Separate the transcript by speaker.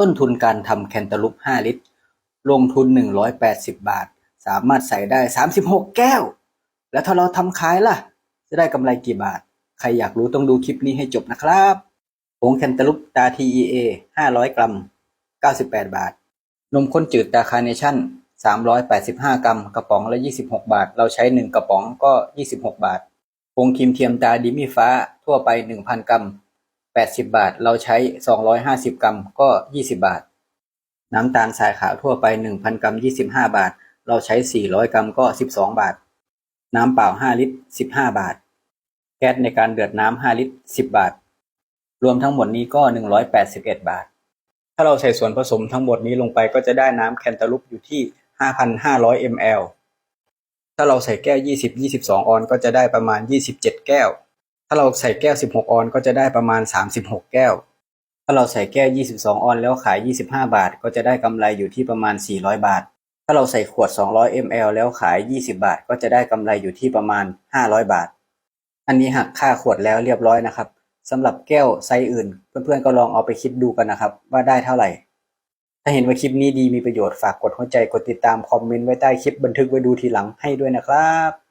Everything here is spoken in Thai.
Speaker 1: ต้นทุนการทำแคนตาลูป 5 ลิตร ลงทุน 180 บาท สามารถใส่ได้ 36 แก้ว แล้วถ้าเราทำขายล่ะ จะได้กำไรกี่บาท ใครอยากรู้ต้องดูคลิปนี้ให้จบนะครับผงแคนตาลูปตา TEA 500 กรัม 98 บาท นมข้นจืดตาคารเนชั่น 385 กรัม กระป๋องละ 26 บาท เราใช้ 1 กระป๋องก็ 26 บาทผงครีมเทียมตาดิมี่ฟ้าทั่วไป 1,000 กรัม 80 บาท เราใช้ 250 กรัมก็ 20 บาท น้ำตาลทรายขาวทั่วไป 1,000 กรัม 25 บาท เราใช้ 400 กรัมก็ 12 บาท น้ำเปล่า 5 ลิตร 15 บาท แก๊สในการเดือดน้ำ 5 ลิตร 10 บาท รวมทั้งหมดนี้ก็ 181 บาท ถ้าเราใส่ส่วนผสมทั้งหมดนี้ลงไปก็จะได้น้ำแคนตาลูปอยู่ที่ 5,500 ml ถ้าเราใส่แก้ว 20 22 ออนก็จะได้ประมาณ 27 แก้ว ถ้าเราใส่แก้ว 16 ออนก็จะได้ประมาณ 36 แก้ว ถ้าเราใส่แก้ว 22 ออนแล้วขาย 25 บาท ก็จะได้กำไรอยู่ที่ประมาณ 400 บาท ถ้าเราใส่ขวด 200 ml แล้วขาย 20 บาท ก็จะได้กำไรอยู่ที่ประมาณ 500 บาท อันนี้หักค่าขวดแล้วเรียบร้อยนะครับสำหรับแก้วไซส์อื่น เพื่อนๆก็ลองเอาไปคิดดูกันนะครับ ว่าได้เท่าไหร่ ถ้าเห็นว่าคลิปนี้ดีมีประโยชน์ฝากกดหัวใจกดติดตามคอมเมนต์ไว้ใต้คลิปบันทึกไว้ดูทีหลังให้ด้วยนะครับ